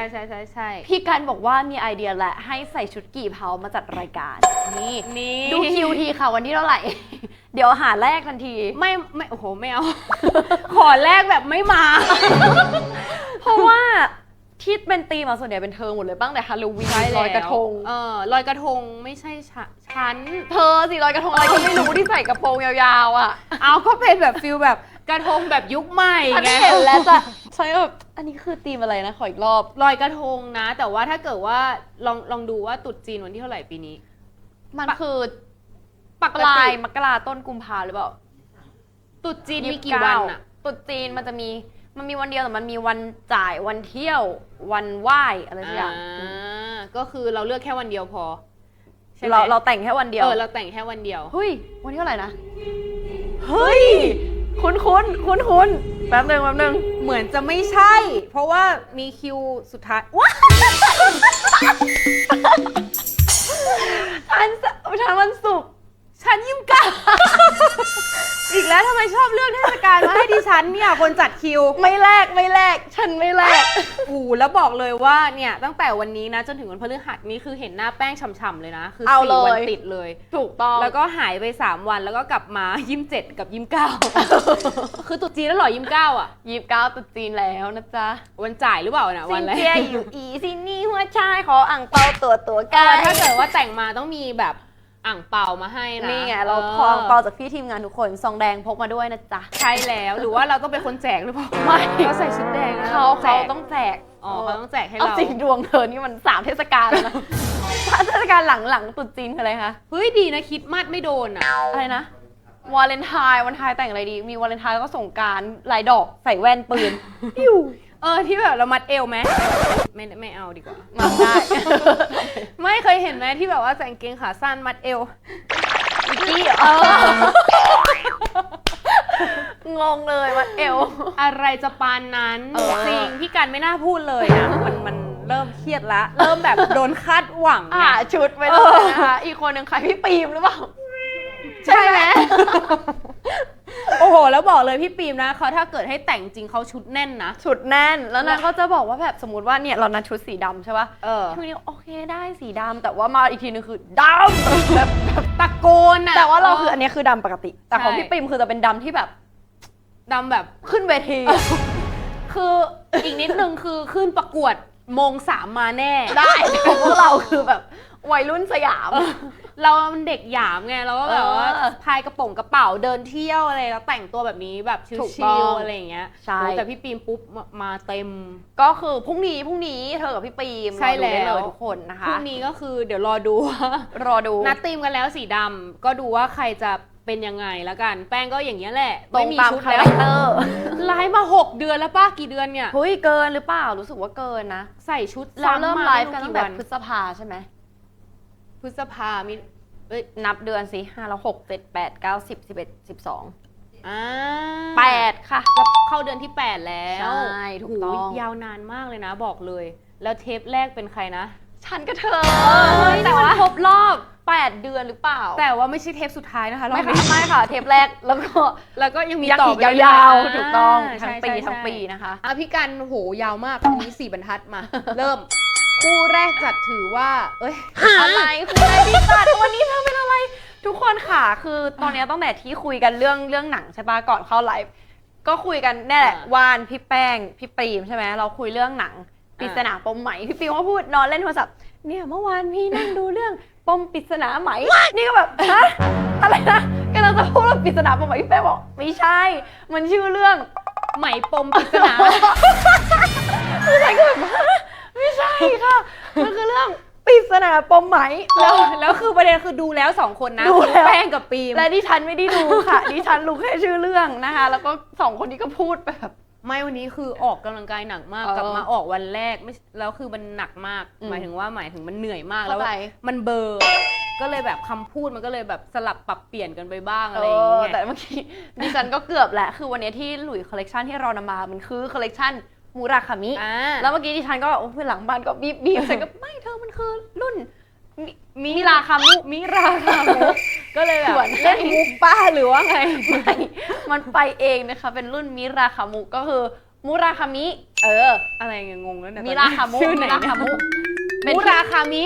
ใช่ใช่ใช่ใช่พี่กันบอกว่ามีไอเดียแหละให้ใส่ชุดกี่เผามาจัดรายการ นี่นี่ดูคิวทีค่ะวันที่เท่าไหร่ เดี๋ยวหาแรกทันที ไม่ไม่โอ้โหไม่เอา ขอแรกแบบไม่มา เพราะว่าที่เป็นตีมอะส่วนใหญ่เป็นเธอหมดเลยบ้างแต่ฮาโลวีนลอยกระทงเออลอยกระทงไม่ใช่ฉะฉัน เธอสิลอยกระทงอะไรก็ไม่รู้ที่ใส่กระโปรงยาวๆอะ เอาก็เป็นแบบฟิลแบบ กระทงแบบยุคใหม่ฉันไงเห็นแล้วจะใช่แบบอันนี้คือตีมอะไรนะขออีกรอบ ลอยกระทงนะ แต่ว่าถ้าเกิดว่าลองลองดูว่าตรุษจีนวันที่เท่าไหร่ปีนี้ มันคือปปกลาติยมกราต้นกุมภาหรือเปล่าตรุษจีนมีกี่วันอะตรุษจีนมันจะมีมันมีวันเดียวแต่มันมีวันจ่ายวันเที่ยว วันไหว้อะไรสักอย่างอ่าก็คือเราเลือกแค่วันเดียวพอใช่ไหมเราเราแต่งแค่วันเดียวเออเราแต่งแค่วันเดียว เฮ้ยวันที่เท่าไหร่นะเฮ้ย คุ้นคุ้นคุ้นคุ้นแป๊บหนึงแป๊บหนึงเหมือนจะไม่ใช่ เพราะว่ามีคิวสุดท้ายว้าอันอันวันศุกร์ ฉันยิ้มกา อีกแล้วทำไมชอบเลือกเทศกาลมาให้ดิฉันเนี่ยคนจัดคิว ไม่แลกไม่แลกฉันไม่แลกโอ้โหแล้วบอกเลยว่าเนี่ยตั้งแต่วันนี้นะจนถึงวันพฤหัสนี้คือเห็นหน้าแป้งฉ่ำๆเลยนะ คือเอาสี่เลย วันติดเลย ถูกต้อง แล้วก็หายไป 3 วันแล้วก็กลับมายิ้มเจ็ดกับยิ้มเก้า คือตรุษจีนแล้วเหรอยิ้มเก้าอะ ยีบเก้าตรุษจีนแล้วนะจ๊ะวันจ่ายหรือเปล่านะซิวันนแรกเจียอยู่อีซินี่หัวชายขออ่างเปาตัวตัวเอกัอนถ้าเกิดว่าแต่งมาต้องมีแบบ อ่างเปามาให้นะนี่ไงเราคออ่างเปาจากพี่ทีมงานทุกคนซองแดงพกมาด้วยนะจ๊ะใช่แล้วหรือว่าเราต้องเป็นคนแจกหรือเปล่าไม่เขาใส่ชุดแดงนะเขาแจเขากต้องแจกอ๋อเขาต้องแจกให้เอาเราจริงดวงเธอนี่มันสามเทศกาลแล้วนะเทศกาลหลังหลังๆตรุษจีนคืออะไรคะเฮ้ยดีนะคิดมัดไม่โดนอะอะไรนะวาเลนไทน์วันไทน์แต่งอะไรดี มีวาเลนไทน์แล้วก็สงกรารลายดอกใส่แว่นปืนปิ้ว เออที่แบบเรามัดเอวไหมไม่ไม่เอาดีกว่ามาได้ ไม่เคยเห็นไหมที่แบบว่าใส่กางเกงขาสั้นมัดเอววิกกี้เหรอเอองงเลยวัดเอว อะไรจะปานนั้นเออจริงพี่กันไม่น่าพูดเลยนะมันมันเริ่มเครียดละ เริ่มแบบโดนคาดหวังอ่าเนี่ยชุดไปเลยนะคะอีกคนหนึ่งใครพี่ปีมหรือเปล่า ใช่ไหม โอ้โหแล้วบอกเลยพี่ปีมนะเขาถ้าเกิดให้แต่งจริงเขาชุดแน่นนะ ชุดแน่น แล้วนางก็จะบอกว่าแบบสมมติว่าเนี่ยเรานัดชุดสีดำใช่ป่ะเออ ทีนี้โอเคได้สีดำแต่ว่ามาอีกทีนึงคือดำแบบตะโกนอะแต่ว่าเราคืออันเนี้ยคือดำปกติ แต่ของใช่พี่ปิมคือจะเป็นดำที่แบบดำแบบขึ้นเวที คืออีกนิดนึงคือขึ้นประกวดโมงสามมาแน่ ได้แต่พวกเราคือแบบ วัยรุ่นสยาม เรามันเด็กหยามไงเราก็แบบว่าเออพายกระโป๋องกระเป๋าเดินเที่ยวอะไรแล้วแต่งตัวแบบนี้แบบถูกชิต้ลองๆอะไรอย่างเงี้ยใช่ โอ้แต่พี่ปีมปุ๊บมามาเต็ม ก็คือพรุ่งนี้พรุ่งนี้เธอกับพี่ปีมใช่รอดูได้แล้ว เลยทุกคนนะพรุ่คะงนี้ก็คือเดี๋ยวรอดูว่า รอดู นัดตีมกันแล้วสีดำก็ดูว่าใครจะเป็นยังไงแล้วกัน แป้งก็อย่างเงี้ยแหละตรงไม่มีตามชุดคาแล้แรวคเตอร์ไลฟ์มาหกเดือนแล้วป้ากี่เดือนเนี่ย เฮ้ยเกินหรือเปล่ารู้สึกว่าเกินนะ ใส่ชุดเราเริ่มซ้ำไลาฟ์กันไม่ตั้รู้งแต่วันพฤษภาใช่ไหม พฤษภามีเอ้ยนับเดือนสิห้าแล้วหกเจ็ดแปดเก้าสิบสิบเอ็ดสิบสองอ่าแปดค่ะจะเข้าเดือนที่ 8 แล้วใช่ถูกต้องโยยาวนานมากเลยนะบอกเลย แล้วเทปแรกเป็นใครนะ ฉันก็เธออแต่ว่านี่มันครบรอบแปดเดือนหรือเปล่า แต่ว่าไม่ใช่เทปสุดท้ายนะคะรอไม่บค่ะนี้ไม่ค่ะ เทปแรกแล้วก็แล้วก็ยังมียังต่ออีกไปยาวเรื่อยๆๆถูกต้องาทั้งใช่ปีใช่ทั้งใช่ปีนะคะอะพี่กันโหยาวมากอันนี้สี่บรรทัดมา เริ่ม คู่แรกจัดถือว่า เอ้ย อะไรคืออะไรพี่ตัดวันนี้เธอเป็นอะไร ทุกคนค่ะ คือตอนเนี้ยตั้งแต่ที่คุยกันเรื่องเรื่องหนังใช่ปะก่อนเข้าไลฟ์ก็คุยกันแน่แหละอ่าวานพี่แป้งพี่ปรีมใช่ไหมเราคุยเรื่องหนังปริศนาปมไหมพี่ปรีมก็พูดนอนเล่นโทรศัพท์เนี่ยเมื่อวานพี่นั่งดูเรื่องปมปริศนาไหม นี่ก็แบบฮะอะไรนะกำลังจะพูดว่าปริศนาปมไหมพี่แป้งบอกไม่ใช่ มันชื่อเรื่องไหมปมปริศนาคือฉันก็แบบฮะ ไม่ใช่ค่ะ มันคือเรื่องปริศนาปมไหมแล้วแล้วคือประเด็นคือดูแล้วสองคนนะดูแล้ว แป้งกับปีม และดิฉันไม่ได้ดูค่ะ ดิฉันรู้แค่ชื่อเรื่องนะคะ แล้วก็สองคนนี้ก็พูดแบบ ไม่วันนี้คือออกกำลังกายหนักมากเออกลับมาออกวันแรกไม่แล้วคือมันหนักมาก อืมหมายถึงว่าหมายถึงมันเหนื่อยมากเข้าแล้วใจ มันเบลอร์ก็เลยแบบคำพูดมันก็เลยแบบสลับปรับเปลี่ยนกันไปบ้างเออะไรอย่างอเงี้ยแต่เมื่อกี้ดิฉันก็เกือบแหละ คือวันนี้ที่หลุยคอลเลกชันที่เรานำมา มันคือคอลเลกชัน มูราคามิ อ่าแล้วเมื่อกี้ดิฉันก็โอ้ยหลังบ้านก็บีบบีบฉันก็ไม่เธอมันคือรุ่นมิมิราคามุมิราคามุก็เลยแบบส่วนเล่นมุกป้าหรือว่าไงไม่มันไปเองนะคะ เป็นรุ่นมิราคามุก็คือมูราคามิ เออ อะไรเงี้ยงงแล้วเนี่ยมิราคามุชื่อไหนมิราเนี่ย คามุเป็นมูราคามิ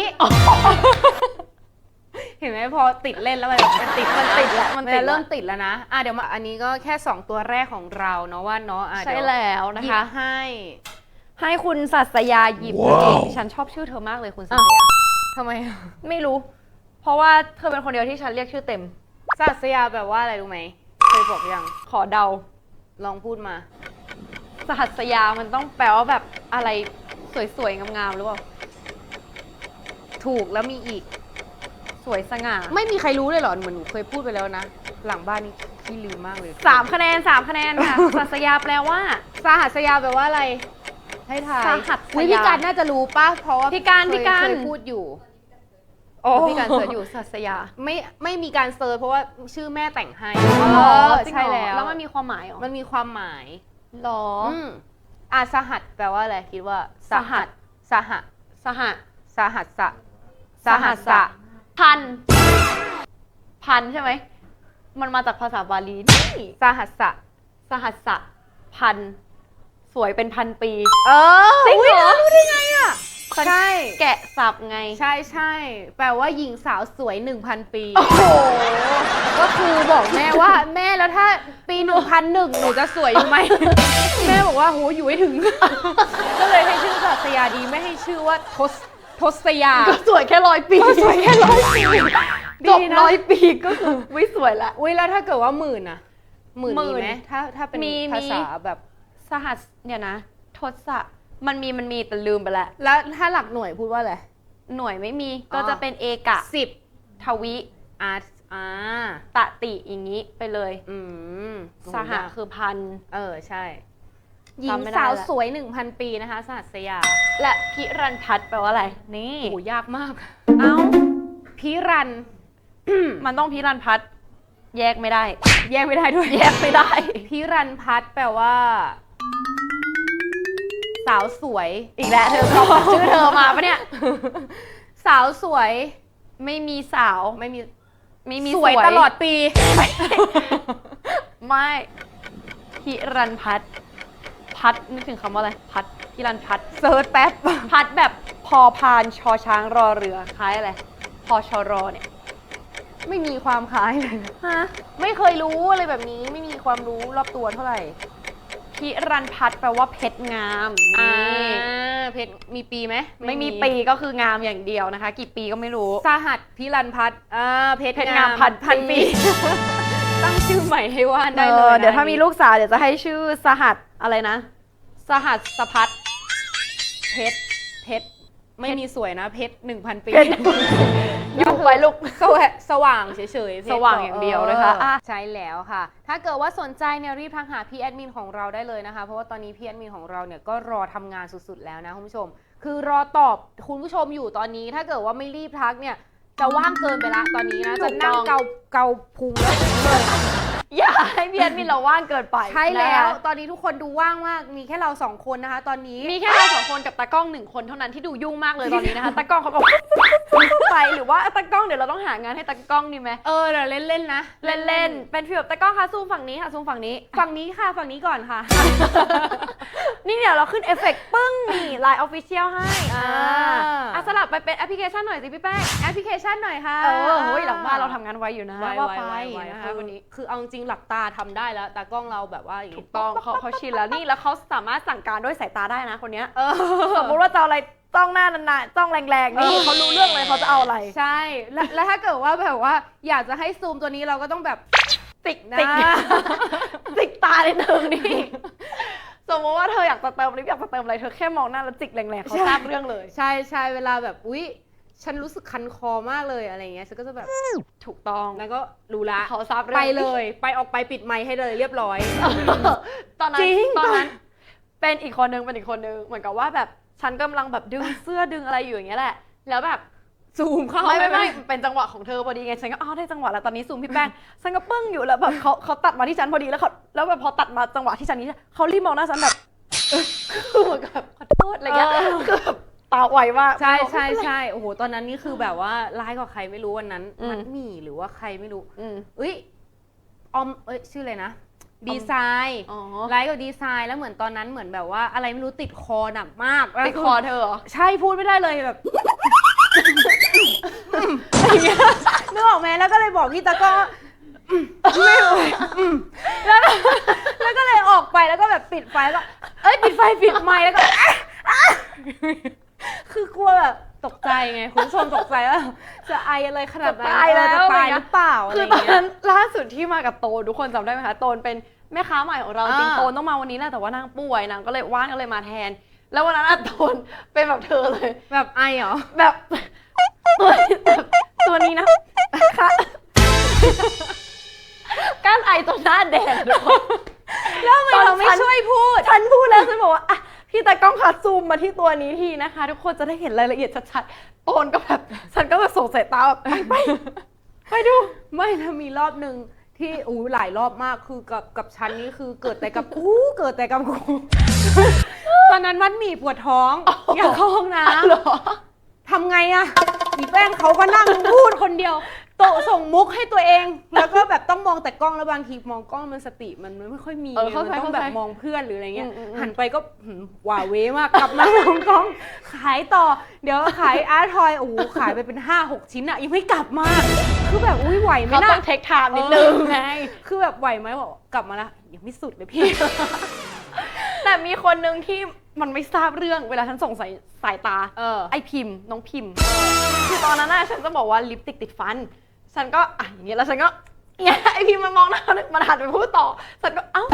เห็นไหมพอติดเล่นแล้วมันมันติดมันติดแหละมันมันติดเริ่มละติดแล้วนะอะเดี๋ยวมาอันนี้ก็แค่ 2 ตัวแรกของเราเนาะว่าเนาะอะใช่เดี๋ยวแล้วนะหยิคะ บให้ ให้คุณสัสยาหยิบนั่นเองฉันชอบชื่อเธอมากเลยคุณสัสยา ทำไมไม่รู้ เพราะว่าเธอเป็นคนเดียวที่ฉันเรียกชื่อเต็ม สัตยาแปลว่าอะไรรู้ไหมเคยบอกยังขอเดาลองพูดมา สหัสยามันต้องแปลว่าแบบอะไรสวยๆงามๆหรือเปล่า ถูกแล้วมีอีก สวยสง่าไม่มีใครรู้เลยเหรอ เหมือนหนูเคยพูดไปแล้วนะ หลังบ้านนี่ขี้ลืมมากเลยสามคะแนนสามคะแนนค่ะ สัสยาแปลว่า สหัสยาแปลว่าอะไร ให้ทายสหัสยาอุ๊ยพี่การน่าจะรู้ป่ะ เพราะว่าพี่การเคยพี่การ เคยพูดอยู่ โอ้พี่การเสิร์ชอยู่สัสยา ไม่ไม่มีการเซิร์ชเพราะว่าชื่อแม่แต่งให้อ๋อใช่แล้ว แล้วมันมีความหมายเหรอมันมีความหมายหรออืมอะสหัสแปลว่าอะไรคิดว่า สหัส สหะสหะสหัสสะสสหัหัสสสะ พัน พันใช่ไหม มันมาจากภาษาบาลีนี่สหัสสะสหัสสะพัน สวยเป็นพันปี เออจริงเหรอยรู้ได้ไงอะ ใช่ แกะสับไง ใช่ใช่ แปลว่าหญิงสาวสวย 1,000 ปี โอ้โห ก็คือบอกแม่ว่า แม่แล้วถ้าปีหนึ่งพันหนึ่งหนูจะสวยอยู่ไหม แม่บอกว่าโหอยู่ให้ถึง ก็เลยให้ชื่อสัตยาดีไม่ให้ชื่อว่าทศ ทศยา ก็สวยแค่ร้อยปีก็สวยแค่ร้อยปีจบดีนะ ร้อยปีก็คือไม่สวยละ อุ้ยแล้วถ้าเกิดว่าหมื่นอะหมื่นหมื่มีนไหมถ้าถ้าเป็นมีภาษามี แบบ สหัสเนี่ยนะ ทศะมันมีมันมีแต่ลืมไปละแล้วถ้าหลักหน่วยพูดว่าอะไร หน่วยไม่มีอ๋อก็จะเป็นเอกะ สิบทวิอาร์อ่าตะติอย่างนี้ไปเลย อืมสหะคือพัน เออใช่ หญิงจำไม่ได้สาวละสวย 1,000 ปีนะคะสหัสยา และพิรันพัฒน์แปลว่าอะไร นี่โหยากมาก เอ้าพิรัน มันต้องพิรันพัฒน์แยกไม่ได้ แยกไม่ได้ด้วย แยกไม่ได้ พิรันพัฒน์แปลว่า สาวสวย อีกแล้วเธอชอบตัดชื่อเธอมาปะเนี่ย สาวสวย ไม่มีสาวไม่มีไม่มีสวยตลอดปี ไม่พิรันพัฒน์ พัฒน์นึกถึงคำว่าอะไร พัฒน์พิรันพัฒน์เซิร์ชแป๊บ พัฒน์แบบพอพานชอช้างรอเรือคล้ายอะไรพอชอรอเนี่ย ไม่มีความคล้ายเลยฮะไม่เคยรู้อะไรแบบนี้ไม่มีความรู้รอบตัวเท่าไหร่พิรันพัฒน์แปลว่าเพชรงามอ่านี่เพชรมีปีไหมไม่มีปีก็คืองามอย่างเดียวนะคะ กี่ปีก็ไม่รู้สหัสพิรันพัฒน์อ่าเพชรเพชรงามพันพันปีปี ตั้งชื่อใหม่ให้ว่านได้เอเลอยนะเดี๋ยวถ้ามีลูกสาวเดี๋ยวจะให้ชื่อสหัสอะไรนะ สหัสสพัฒน์เพชรเพชรไม่มีสวยนะ เพชรหนึ่งพันปี เพชร อยู่ไปลูก สวสว่างเฉยๆเพชรสว่างอย่างเดียวนะคะอออะ ใช่แล้วค่ะ ถ้าเกิดว่าสนใจเนี่ยรีบทักหาพี่แอดมินของเราได้เลยนะคะ เพราะว่าตอนนี้พี่แอดมินของเราเนี่ยก็รอทำงานสุดๆแล้วนะคุณผู้ชม คือรอตอบคุณผู้ชมอยู่ตอนนี้ ถ้าเกิดว่าไม่รีบทักเนี่ยจะว่างเกินไปละตอนนี้นะ จะนั่งเกาเกาพุงแล้วเลยอย่า ให้พี่แอดมินเราว่างเกินไปใช่แล้ว นะคะตอนนี้ทุกคนดูว่างมาก มีแค่เราสองคนนะคะ ตอนนี้มีแค่เราสองคนกับตากล้องหนึ่งคนเท่านั้นที่ดูยุ่งมากเลยตอนนี้นะคะตากล้องเขาบอกไปหรือว่าตากล้องเดี๋ยวเราต้องหางานให้ตากล้องดีไหมเออเดี๋ยวเล่นๆนะ เล่นๆเป็นฟีลแบบตากล้องคะซูมฝั่งนี้ค่ะซูมฝั่งนี้ฝั่งนี้ค่ะฝั่งนี้ก่อนค่ะ นี่เดี๋ยวเราขึ้นเอฟเฟกต์ปึ้งนี่ไลน์ออฟฟิเชียลให้อ่า อะสลับไปเป็นแอปพลิเคชันหน่อยสิพี่แป้งแอปพลิเคชันหน่อยค่ะ เออเฮ้ยหลังบ้านเราทำงานไวอยู่นะไวว่าไวไปไวไวนะคะคือวันนี้คือเอาจริงๆหลับตาทำได้แล้วแต่กล้องเราแบบว่าอย่างถูงี้กต้องเขาเขาชินแล้วนี่แล้วเขาสามารถสั่งการด้วยสายตาได้นะคนเนี้ย เออสมมติว่าจะเอาอะไรจ้องหน้านานๆจ้องแรงๆนี่เออเขารู้เรื่องเลยเขาจะเอาอะไร ใช่แล้วแล้วถ้าเกิดว่าแบบว่าอยากจะให้ซูมตัวนี้เราก็ต้องแบบติกนะ ติกจิกตาในหนึ่งนี่ สมมติว่าเธออยากจะเติมลิปอยากจะเติมอะไรเธอแค่มองหน้าแล้วจิกแรงๆเขาทราบเรื่องเลย ใช่ใช่เวลาแบบอุ๊ย ฉันรู้สึกคันคอมากเลยอะไรเงี้ยฉันก็จะแบบถูกต้องแล้วก็รู้ละเขาทราบเรื่องไปเลย ไปออกไปปิดไมค์ให้เลยเรียบร้อย ตอนนั้นจริงตอนนั้น เป็นอีกคนนึงเป็นอีกคนนึงเหมือนกับว่าแบบฉันกำลังแบบดึงเสื้อดึงอะไรอยู่อย่างเงี้ยแหละ แล้วแบบซูมเข้าไม่ไม่ไม่เป็นจังหวะของเธอพอดีไงฉันก็อ๋อได้จังหวะแล้วตอนนี้ซูมพี่แป้งฉันก็ปึ้งอยู่แล้วแบบเขาเขาตัดมาที่ฉันพอดีแล้วเขาแล้วแบบพอตัดมาจังหวะที่ฉันนี้เขารีบมองหน้าฉันแบบคือเหมือนกับขอโทษอะไรเงี้ยคือแบบ ตาไวมากใช่ใช่ใช่โอ้โหตอนนั้นนี่คือแบบว่าร้ายกว่าใครไม่รู้วันนั้นอืม มันหมี่หรือว่าใครไม่รู้อืมเอ้ยออมเอ้ยชื่ออะไรนะดีไซน์อ๋อไลฟ์กับดีไซน์แล้วเหมือนตอนนั้นเหมือนแบบว่าอะไรไม่รู้ติดคอหนักมากแล้วติดคอเธอเหรอ ใช่พูดไม่ได้เลยแบบอย่างเงี้ยนึกออกไหมแล้วก็เลยบอกพี่ตะกร้ออืมไม่ไหวอืมแล้วก็แล้วก็เลยออกไปแล้วก็แบบปิดไฟแล้วก็ เอ้ยปิดไฟปิดไมค์แล้วก็อะอะ คือกลัวแบบตกใจไง คุณผู้ชมตกใจว่าจะไออะไรขนาดนั้นจะตายแล้วเออจะตายหรือเปล่าอะไรคืออย่างตอนเงี้ย นั้นล่าสุดที่มากับโตนทุกคนจำได้ไหมคะโตนเป็นแม่ค้าใหม่ของเราอ่าจริงโตนต้องมาวันนี้แหละแต่ว่านางป่วยนางก็เลยว่างก็เลยมาแทน แล้ววันนั้นอะโตนเป็นแบบเธอเลย แบบไอเหรอ แบบตัวแบบตัวนี้นะค่ะก้านไอจนหน้าแดงทุกคนแล้วทำไมเราไม่ช่วยพูด ฉันพูดแล้วฉันบอกว่าอะ พี่ตากล้องคะซูมมาที่ตัวนี้ทีนะคะ ทุกคนจะได้เห็นรายละเอียดชัดๆโตนก็แบบฉันก็แบบส่งสายตาแบบไปไปไปดู ไม่นะมีรอบหนึ่งที่อู้หลายรอบมากคือกับกับฉันนี่คือเกิดแต่กับกูเกิดแต่กับกูตอนนั้นมันมีปวดท้องอ๋ออยากเข้าห้องน้เหรอำทำไงอะมีแป้งเขาก็นั่งพูดคนเดียว โตะส่งมุกให้ตัวเอง แล้วก็แบบต้องมองแต่กล้องแล้วบางทีมองกล้องมันสติมันไม่ค่อยมีเออไงเข้ามันใจต้องแบบเข้าใจมองเพื่อนหรืออะไรเงี้ย อืมอืมอืมหันไปก็หืมหว่าเวมากกลับมามองกล้อง ขายต่อ เดี๋ยวขายอาร์ทอยโอ้โหขายไปเป็นห้าหกชิ้นอะยังไม่กลับมา คือแบบอุ้ยไหวไหมเขานะต้องเทคไทม์นิดนึงไง คือแบบไหวไหมบอกกลับมาแล้วยังไม่สุดเลยพี่ แต่มีคนหนึ่งที่มันไม่ทราบเรื่องเวลาฉันส่งสายสายตา เออ ไอพิมพ์น้องพิมพ์ คือตอนนั้นน่ะฉันจะบอกว่าลิปสติกติดฟัน ฉันก็อะอย่างเงี้ยแล้วฉันก็เนี่ยไอพิมพ์มันมองหน้ามันหันไปพูดต่อ ฉันก็เอ้า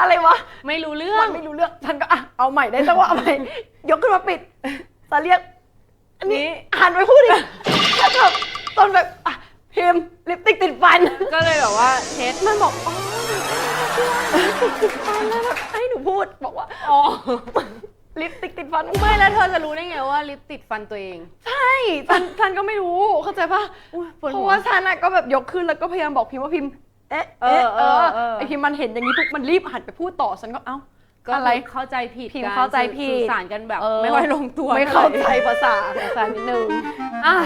อะไรวะไม่รู้เรื่องมันไม่รู้เรื่องฉันก็อะเอาใหม่ได้จังหวะใหม่ยกขึ้นมาปิดจะเรียก อันนี้หันไปพูดอีกแล้วแบบตอนแบบอะพิมพ์ลิปสติกติดฟัน ก็เลยแบบว่าเช็ดมันบอกอ๋อติดฟันแล้วแบบให้หนูพูดบอกว่าอ๋อ ลิปสติกติดฟันไม่แล้วเธอจะรู้ได้ไงว่าลิปติดฟันตัวเอง ใช่ฉันฉันก็ไม่รู้เข้าใจปะอุ๊ยปวดเพหัราะวว่าฉันอะก็แบบยกขึ้นแล้วก็พยายามบอกพิมพ์ว่าพิมพ์เอ๊ะเออเอ๊ะเออเออ ไอพิมพ์มันเห็นอย่างนี้ปุ๊บมันรีบหันไปพูดต่อฉันก็เอ้า ก็อะไรเข้าใจผิดพิมพ์กันเข้าใจผิดสื่อสารกันแบบเออไม่ค่อยลงตัว ไม่เข้าใจภาษาภาษานิดนึงอะ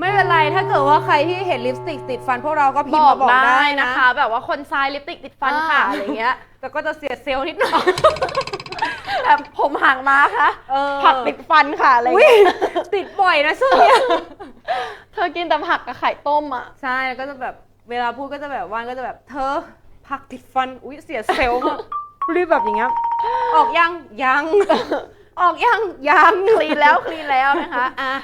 ไม่เป็นไรถ้าเกิดว่าใครที่เห็นลิปสติกติดฟันพวกเราก็พิบมพ์อมากบอกได้ได้นะนะคะ แบบว่าคนทรายลิปสติกติดฟันค่ะอ่าอะไรเงี้ยแต่ก็จะเสียเซลล์นิดหน่อยแบบผมห่างมาค่ะเออผักติดฟันค่ะอะไรอุ๊ยเงี้ยติดบ่อยนะช่วงเนี้ยเธอกินแต่ผักกับไข่ต้มอะใช่แล้วก็จะแบบเวลาพูดก็จะแบบว่านก็จะแบบเธอผักติดฟันอุ้ยเสียเซลล์มากรีบแบบอย่างเงี้ย ออกยังยัง ออกยังยัง คลีนแล้วคลีนแล้วนะคะอะ